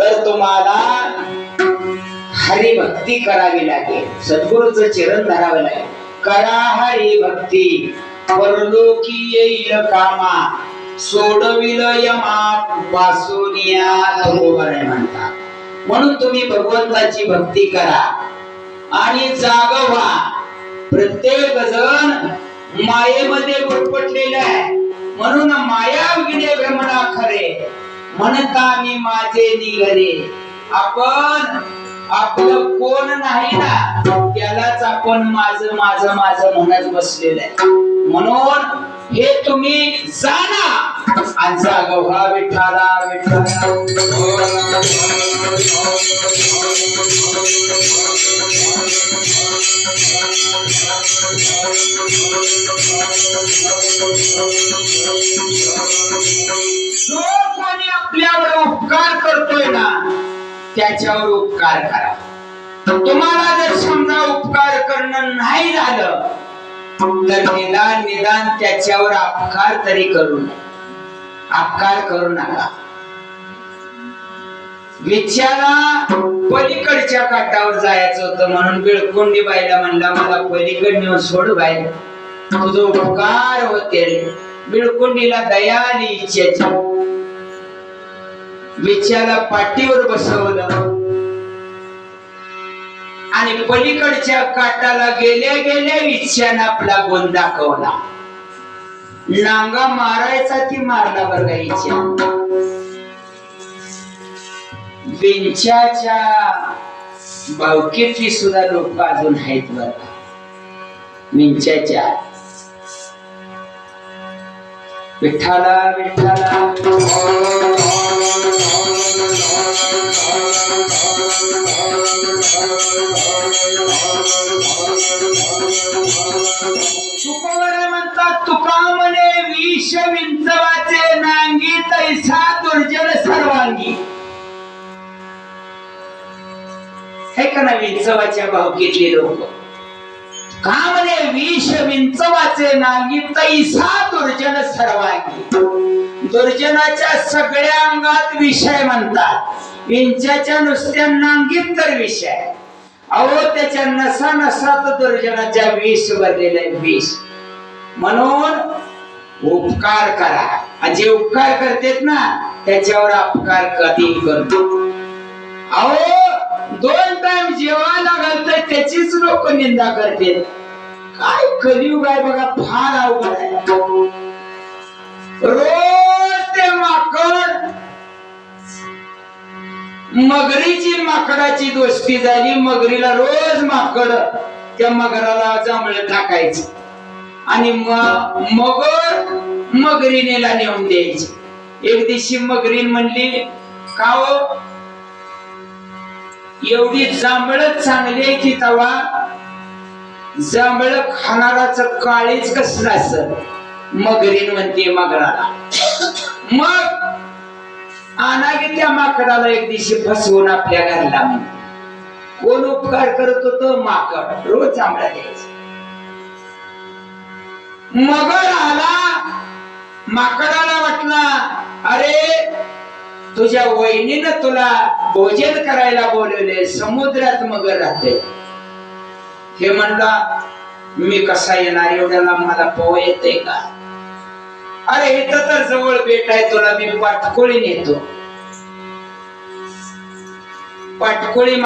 तर तुम्हाला हरी भक्ती करावी लागेल. सद्गुरूच चरण धरावं लागेल. करा हरी भक्ती परलोकी येईल कामा. सोडविल यमा वासुनिया बरोबर आहे म्हणतात म्हणून तुम्ही भगवंताची भक्ती करा. आणि जाग व्हा प्रत्येक जण मायेमध्ये गुरपटलेला आहे. म्हणून माया विघ्ने भ्रमणा खरे. म्हणता मी माझे निघरे आपण आपलं कोण नाही ना त्यालाच आपण माझं माझं माझं म्हणत बसलेलं आहे. म्हणून हे तुम्ही जाणा. आणि जाग विठाला विठाला जो कोणी आपल्यावर उपकार करतोय ना त्याच्यावर उपकार करा. तुम्हाला जर समजा उपकार करणं नाही झालं तर निदान निदान त्याच्यावर अपकार तरी करू नये अपकार करू नका. विचारा पलीकडच्या काठावर जायचं होतं म्हणून बिळकुंडी बाईला म्हणला मला पलीकड नेऊन सोड बाई. तुझो उपकार होते बिळकुंडीला दया इच्छेची विचारा पाठीवर बसवलं. आणि पलीकडच्या काटाला गेल्या गेल्या इच्छानं आपला गुण दाखवला. नांगा मारायचा ती मारला बर का इच्छा? विंच्याच्या भावकीतली सुद्धा लोक अजून आहेत बरं. का विंच्याच्या विठ्ठला विठ्ठला. तुकोबरे म्हणतात तुका म्हणे विष विंचवाचे नांगी तैसा दुर्जन सर्वांगी. हे का ना विंचवाच्या भावकीतले लोक? का विष विंचवाचे नांगी तैसा दुर्जन सर्वांगी. दुर्जनाच्या सगळ्या अंगात विषय म्हणतात. विंच्याच्या नुसत्या नांगीत तर विषय अहो त्याच्या नसा नसात दुर्जनाच्या विष भरलेले विष. म्हणून उपकार करा. आणि जे उपकार करतेत ना त्याच्यावर अपकार कधी करतो. अहो दोन टाइम जेवायला घालतात त्याचीच लोक निंदा करते काय कलियुग आहे बघा फार अवघड आहे. रोज ते माकड मगरीची माकडाची दोस्ती झाली मगरीला रोज माकड त्या मगराला जांभळ टाकायची. आणि मग मगर मगरीनेला नेऊन द्यायची. एक दिवशी मगरीन म्हणली का हो? एवढी जांभळ चांगली आहे की तवा जांभळ खाणाराच काळीच कसलं असत मगरीन म्हणते मगराला. मग आनागे त्या माकडाला एक दिवशी फसवून आपल्या घरला म्हणते. कोण उपकार करत होत? माकड. रोज जांभळा द्यायचं मगर आला माकडाला वाटला अरे तुझ्या वहिनीनं तुला भोजन करायला बोलवले समुद्रात मगर राहते हे म्हणला मी कसा येणार एवढ्याला मला पव येते का? अरे हे तर जवळ बेट आहे तुला मी पाटकोळी नेतो पाटकोळी